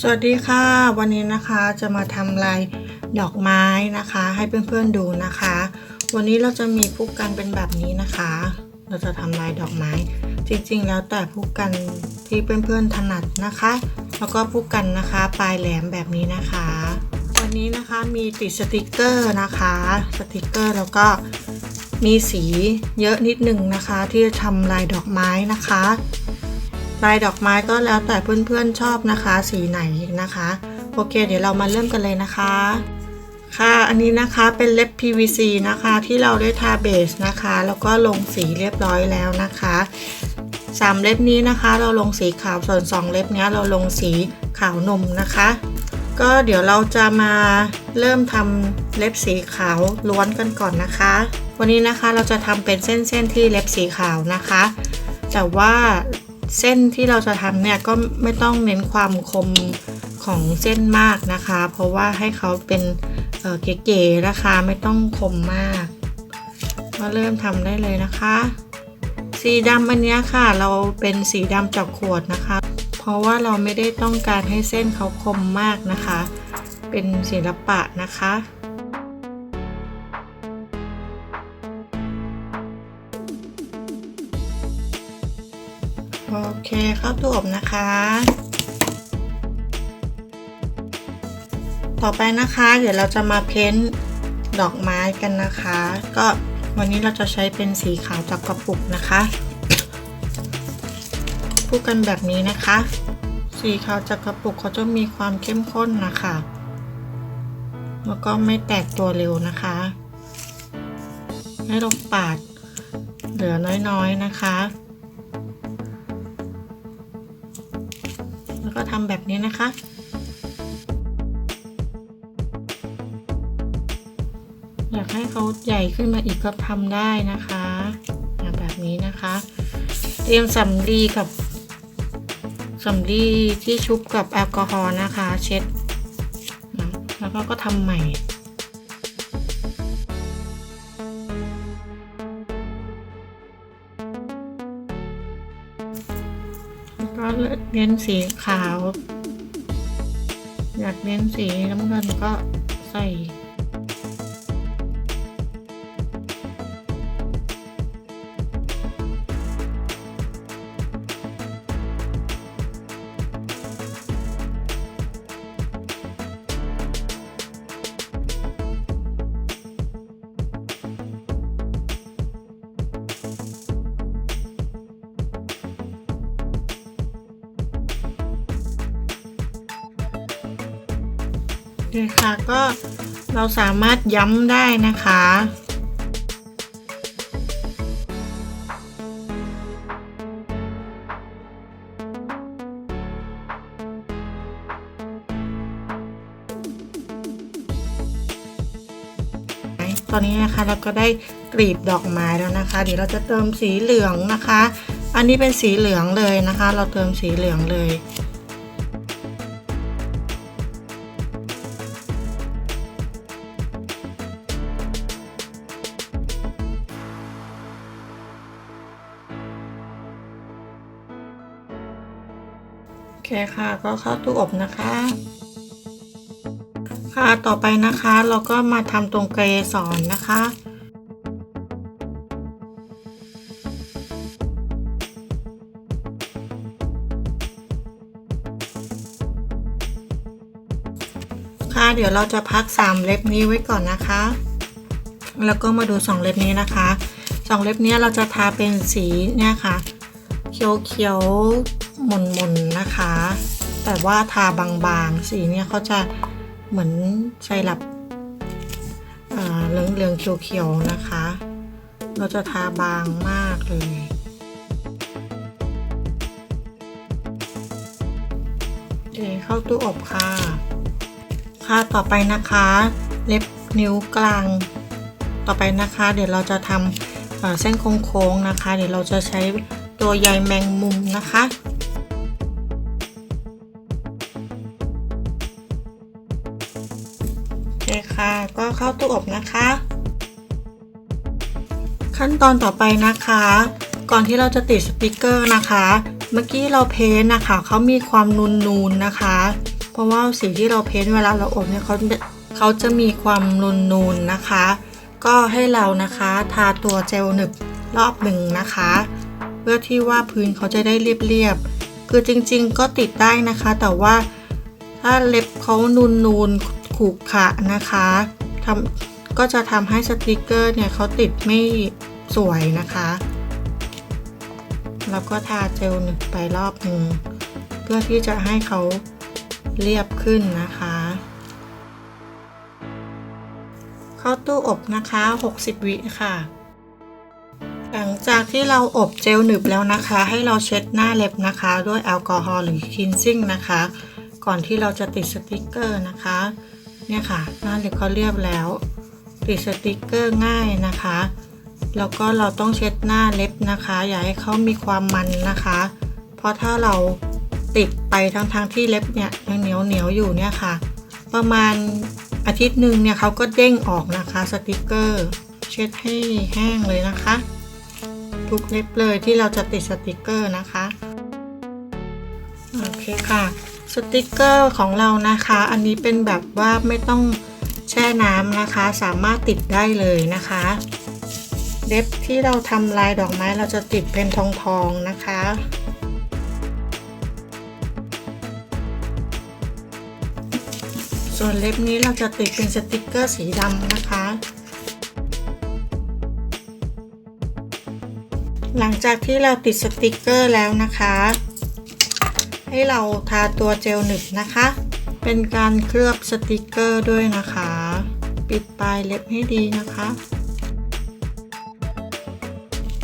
สวัสดีค่ะ วันนี้นะคะจะมาทำลายดอกไม้นะคะ ให้เพื่อนๆดูนะคะ วันนี้เราจะมีผู้กันเป็นแบบนี้นะคะ เราจะทำลายดอกไม้ จริงๆ แล้วแต่ผู้กันที่เพื่อนๆถนัดนะคะ แล้วก็ผู้กันนะคะปลายแหลมแบบนี้นะคะ วันนี้นะคะมีติดสติกเกอร์นะคะสติกเกอร์แล้วก็มีสีเยอะนิดนึงนะคะ ที่จะทำลายดอกไม้นะคะ ลายดอกไม้ก็แล้วแต่เพื่อนๆชอบนะคะ สีไหนนะคะ โอเค เดี๋ยวเรามาเริ่มกันเลยนะคะ ค่ะ อันนี้นะคะเป็นเล็บ PVC นะคะที่เราได้ทาเบสนะคะ แล้วก็ลงสีเรียบร้อยแล้วนะคะสามเล็บนี้นะคะเราลงสีขาวส่วนสองเล็บเนี้ยเราลงสีขาวนมนะคะ ก็เดี๋ยวเราจะมาเริ่มทำเล็บสีขาวล้วนกันก่อนนะคะ วันนี้นะคะเราจะทำเป็นเส้นๆที่เล็บสีขาวนะคะ แต่ว่า เส้นที่เราจะทำเนี่ยก็ไม่ต้องเน้นความคมของเส้นมากนะคะ เพราะว่าให้เขาเป็นเเก๋ๆนะคะไม่ต้องคมมาก ก็เริ่มทำได้เลยนะคะ สีดำอันนี้ค่ะ เราเป็นสีดำจากขวดนะคะ เพราะว่าเราไม่ได้ต้องการให้เส้นเขาคมมากนะคะ เป็นศิลปะนะคะ โอเคเข้าตัวอบนะคะ ต่อไปนะคะ เดี๋ยวเราจะมาเพ้นดอกไม้กันนะคะ ก็วันนี้เราจะใช้เป็นสีขาวจากกระปุกนะคะพูดกันแบบนี้นะคะ สีขาวจากกระปุกเขาจะมีความเข้มข้นนะคะ แล้วก็ไม่แตกตัวเร็วนะคะ ให้เราปาดเหลือน้อยๆนะคะ ก็ทำแบบนี้นะคะ อยากให้เขาใหญ่ขึ้นมาอีกก็ทำได้นะคะแบบนี้นะคะ เตรียมสำลีกับสำลีที่ชุบกับแอลกอฮอล์นะคะ เช็ด แล้วก็ก็ทำใหม่ ก็เน้นสีขาว อยากเน้นสีน้ำเงินก็ใส่ คค่ะก็เราสามารถย้ำได้นะคะตอนนี้นะคะเราก็ได้กลีบดอกไม้แล้วนะคะ เดี๋ยวเราจะเติมสีเหลืองนะคะ อันนี้เป็นสีเหลืองเลยนะคะ เราเติมสีเหลืองเลย เคค่ะก็เข้าตู้อบนะคะ ค่ะต่อไปนะคะเราก็มาทำตรงเกสรนะคะค่ะเดี๋ยวเราจะพัก 3 เล็บนี้ไว้ก่อนนะคะ แล้วก็มาดู 2 เล็บนี้นะคะ 2 เล็บนี้เราจะทาเป็นสีเนี่ยค่ะ เขียวๆห มนๆนนะคะ แต่ว่าทาบางๆ สีเนี่ยเขาจะเหมือนไซรัปเหลืองเหลืองๆเขียวๆนะคะ เราจะทาบางมากเลยโอเคเข้าตู้อบค่ะ ค่ะต่อไปนะคะ เล็บนิ้วกลาง ต่อไปนะคะ เดี๋ยวเราจะทำเอ่อเส้นโค้งๆนะคะ เดี๋ยวเราจะใช้ตัวใยแมงมุมนะคะ เคค่ะ ก็เข้าตู้อบนะคะ ขั้นตอนต่อไปนะคะ ก่อนที่เราจะติดสติกเกอร์นะคะ เมื่อกี้เราเพ้นนะคะเขามีความนูนๆนะคะ เพราะว่าสีที่เราเพ้นเวลาเราอบเนี่ยเขาเขาจะมีความนูนนูนๆนะคะ ก็ให้เรานะคะทาตัวเจลหนึบรอบหนึ่งนะคะ เพื่อที่ว่าพื้นเขาจะได้เรียบๆคือจริงๆก็ติดได้นะคะ แต่ว่า ถ้าเล็บเขานูนนูนขรุขะนะคะทำก็จะทำให้สติกเกอร์เนี่ยเขาติดไม่สวยนะคะ แล้วก็ทาเจลหนึบไปรอบหนึ่งเพื่อที่จะให้เขาเรียบขึ้นนะคะ เข้าตู้อบนะคะ 60 วิค่ะ หลังจากที่เราอบเจลหนึบแล้วนะคะ ให้เราเช็ดหน้าเล็บนะคะ ด้วยแอลกอฮอล์หรือคินซิ่งนะคะ ก่อนที่เราจะติดสติกเกอร์นะคะ เนี่ยค่ะหน้าเล็บเขาเรียบแล้ว ติดสติกเกอร์ง่ายนะคะ แล้วก็เราต้องเช็ดหน้าเล็บนะคะ อย่าให้เขามีความมันนะคะ เพราะถ้าเราติดไปทั้งๆทที่เล็บเนี่ยยังเหนียวเหนียวอยู่เนี่ยค่ะ ประมาณอาทิตย์หนึ่งเนี่ยเขาก็เด้งออกนะคะสติกเกอร์ เช็ดให้แห้งเลยนะคะทุกเล็บเลยที่เราจะติดสติกเกอร์นะคะ โอเคค่ะ สติกเกอร์ของเรานะคะ อันนี้เป็นแบบว่าไม่ต้องแช่น้ำนะคะ สามารถติดได้เลยนะคะเล็บที่เราทำลายดอกไม้เราจะติดเป็นทองทองๆนะคะ ส่วนเล็บนี้เราจะติดเป็นสติกเกอร์สีดำนะคะ หลังจากที่เราติดสติกเกอร์แล้วนะคะ ให้เราทาตัวเจลหนึบนะคะ เป็นการเคลือบสติกเกอร์ด้วยนะคะ ปิดปลายเล็บให้ดีนะคะ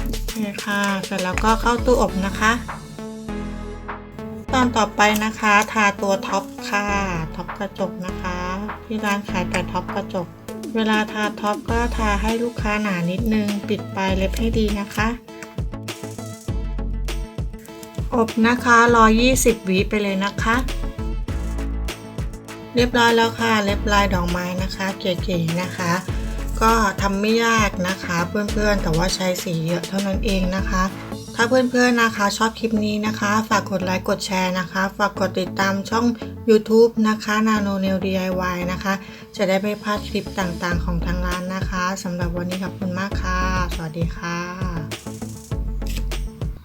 โอเคค่ะ เสร็จแล้วก็เข้าตู้อบนะคะ ตอนต่อไปนะคะ ทาตัวท็อปค่ะท็อปกระจกนะคะ ที่ร้านขายแต่ท็อปกระจก เวลาทาท็อปก็ทาให้ลูกค้าหนานิดนึง ปิดปลายเล็บให้ดีนะคะ อบนะคะ120 วิไปเลยนะคะ เรียบร้อยแล้วค่ะ เล็บลายดอกไม้นะคะ เก๋ๆนะคะ ก็ทำไม่ยากนะคะ เพื่อนๆ แต่ว่าใช้สีเยอะเท่านั้นเองนะคะ ถ้าเพื่อนๆนะคะ ชอบคลิปนี้นะคะ ฝากกดไลค์กดแชร์นะคะ ฝากกดติดตามช่อง YouTube นะคะ Nano Nail DIY นะคะ จะได้ไม่พลาดคลิปต่างๆของทางร้านนะคะสำหรับวันนี้ขอบคุณมากค่ะ สวัสดีค่ะ